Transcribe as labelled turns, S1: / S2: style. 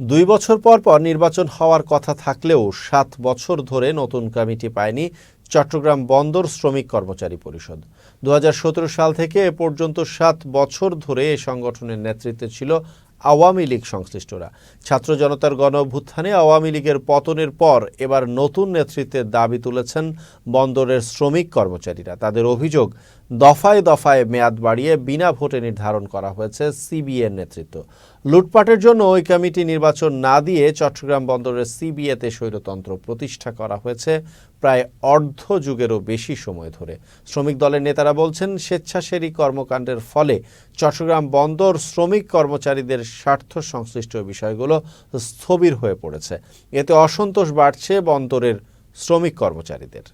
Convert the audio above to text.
S1: দুই বছর পর পর নির্বাচন হওয়ার কথা থাকলেও সাত বছর ধরে নতুন কমিটি পায়নি চট্টগ্রাম বন্দর শ্রমিক কর্মচারী পরিষদ। দু হাজার সতেরো সাল থেকে এ পর্যন্ত সাত বছর ধরে এ সংগঠনের নেতৃত্বে ছিল আওয়ামী লীগ সংশ্লিষ্টরা। ছাত্র জনতার গণ অভ্যুত্থানে আওয়ামী লীগের পতনের পর এবার নতুন নেতৃত্বের দাবি তুলেছেন বন্দরের শ্রমিক কর্মচারীরা। তাদের অভিযোগ, দফায় দফায় মেয়াদ বাড়িয়ে বিনা ভোটে নির্ধারণ করা হয়েছে সিবিএর নেতৃত্ব। লুটপাটের জন্য ওই কমিটি নির্বাচন না দিয়ে চট্টগ্রাম বন্দরের সিবিএতে স্বৈরতন্ত্র প্রতিষ্ঠা করা হয়েছে প্রায় অর্ধ যুগেরও বেশি সময় ধরে। শ্রমিক দলের নেতারা বলছেন, স্বেচ্ছাসেবী কর্মকাণ্ডের ফলে চট্টগ্রাম বন্দর শ্রমিক কর্মচারীদের স্বার্থ সংশ্লিষ্ট বিষয়গুলো স্থবির হয়ে পড়েছে। এতে অসন্তোষ বাড়ছে বন্দরের শ্রমিক কর্মচারীদের।